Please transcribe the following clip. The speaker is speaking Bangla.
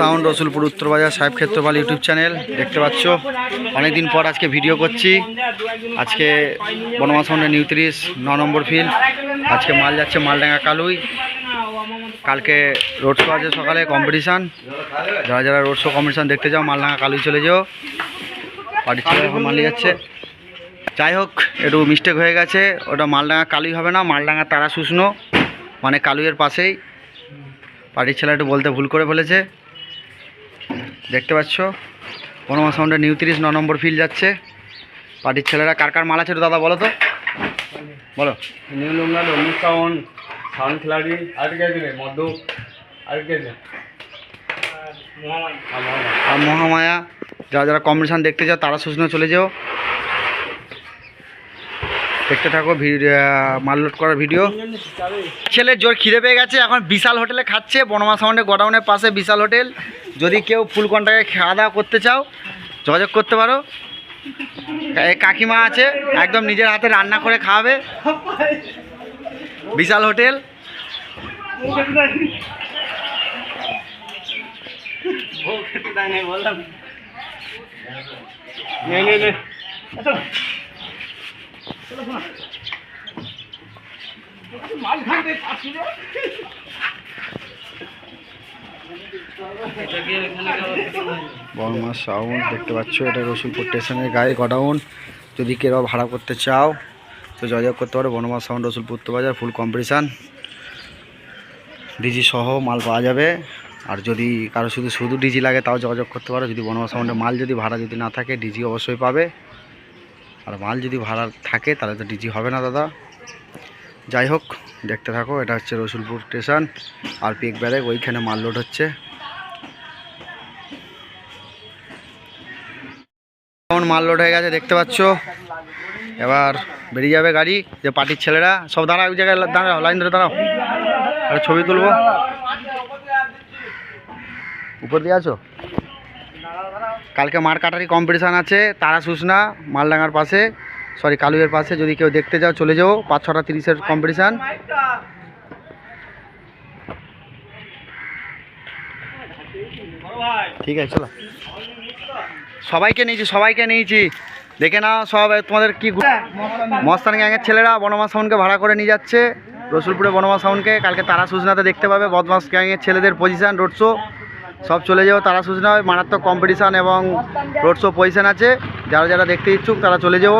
সাউন্ড রসুলপুর, উত্তরবাজার, সাহেব ক্ষেত্রপাল ইউটিউব চ্যানেল, দেখতে পাচ্ছ। অনেকদিন পর আজকে ভিডিও করছি। আজকে বনমা সাউন্ডের নিউ তিরিশ ন নম্বর ফিল্ড আজকে মাল যাচ্ছে মালডাঙ্গা কালুই। কালকে রোড শো আছে সকালে কম্পিটিশান যারা যারা রোড শো কম্পিটিশান দেখতে যাও, মালডাঙ্গা কালুই চলে যাও। পার্টি ছেলে এখন মালিয়ে যাচ্ছে। যাই হোক, একটু মিস্টেক হয়ে গেছে। ওটা মালডাঙ্গা কালুই হবে না, মালডাঙ্গা তারা শুষ্ণ। মানে কালুইয়ের পাশেই। পার্টির ছেলে একটু বলতে ভুল করে ফেলেছে। দেখতে পাচ্ছ? পনেরো সাউন্ডের নিউ তিরিশ ন নম্বর ফিল্ড যাচ্ছে। পার্টির ছেলেরা কার কার মাল আছে দাদা বলো তো। বলো। নিউ লুঙ্গাল রমি সাউন্ড সাউন্ড খেলাড়ি আর কে আছে মধু আর কে আছে? আর মহামায়া। যারা যারা কম্পিটিশান দেখতে যাও তারা শুষ্ণ চলে যাও। দেখতে থাকো মাললোড করা ভিডিও। ছেলে জোর খিদে পেয়ে গেছে এখন বিশাল হোটেলে খাচ্ছে বনমা সাউন্ডে গোডাউনের পাশে বিশাল হোটেল। যদি কেউ ফুল কন্টাকে খাওয়া দাওয়া করতে চাও যোগাযোগ করতে পারো। কাকিমা আছে একদম নিজের হাতে রান্না করে খাওয়াবে। বিশাল হোটেল। বললাম। বর্মা সাউন্ড দেখতে পাচ্ছ, এটা রসুলপুর স্টেশনের গায়ে গোডাউন যদি কেউ ভাড়া করতে চাও, তো যোগাযোগ করতে পারো বনমা sound Rasulpur Uttarbazar full competition DJ সহ মাল পাওয়া যাবে। আর যদি কারও শুধু শুধু ডিজি লাগে, তাও যোগাযোগ করতে পারো। যদি বনমা সাউন্ডে মাল যদি ভাড়া যদি না থাকে ডিজি অবশ্যই পাবে। আর মাল যদি ভাড়া থাকে, তাহলে তো ডিজি হবে না দাদা। যাই হোক, দেখতে থাকো, এটা হচ্ছে রসুলপুর স্টেশন আর পিক ব্যারেক, ওইখানে মাল লোড হচ্ছে। কেমন মাল লোড হয়ে গেছে দেখতে পাচ্ছ? এবার বেরিয়ে যাবে গাড়ি, যে পার্টির ছেলেরা। সব দাঁড়াও, এক জায়গায় দাঁড়াও, লাইন ধরে দাঁড়াও। একটা ছবি তুলবো। উপর দিয়ে আছো? কালকে মার কাটারি কম্পিটিশান আছে, তারা সুসনা, মালডাঙ্গার পাশে সরি কালুয়ের পাশে, যদি কেউ দেখতে যাও, চলে যাও পাঁচ ছটা তিরিশের কম্পিটিশান ঠিক আছে, চলো। সবাইকে নিয়েছি সবাইকে নিয়েছি। দেখে নাও সব তোমাদের কি মস্তান গ্যাংয়ের ছেলেরা বনমা সাউন্ডকে ভাড়া করে নিয়ে যাচ্ছে। রসুলপুরে বনমা সাউন্ডকে, কালকে তারা সুজনাতে দেখতে পাবে, বদমাস গ্যাংয়ের ছেলেদের পজিশান রোড শো সব চলে যাও তারা সূচনা হয় মারাত্মক কম্পিটিশান এবং রোড শো পজিশান আছে। যারা যারা দেখতে ইচ্ছুক, তারা চলে যাও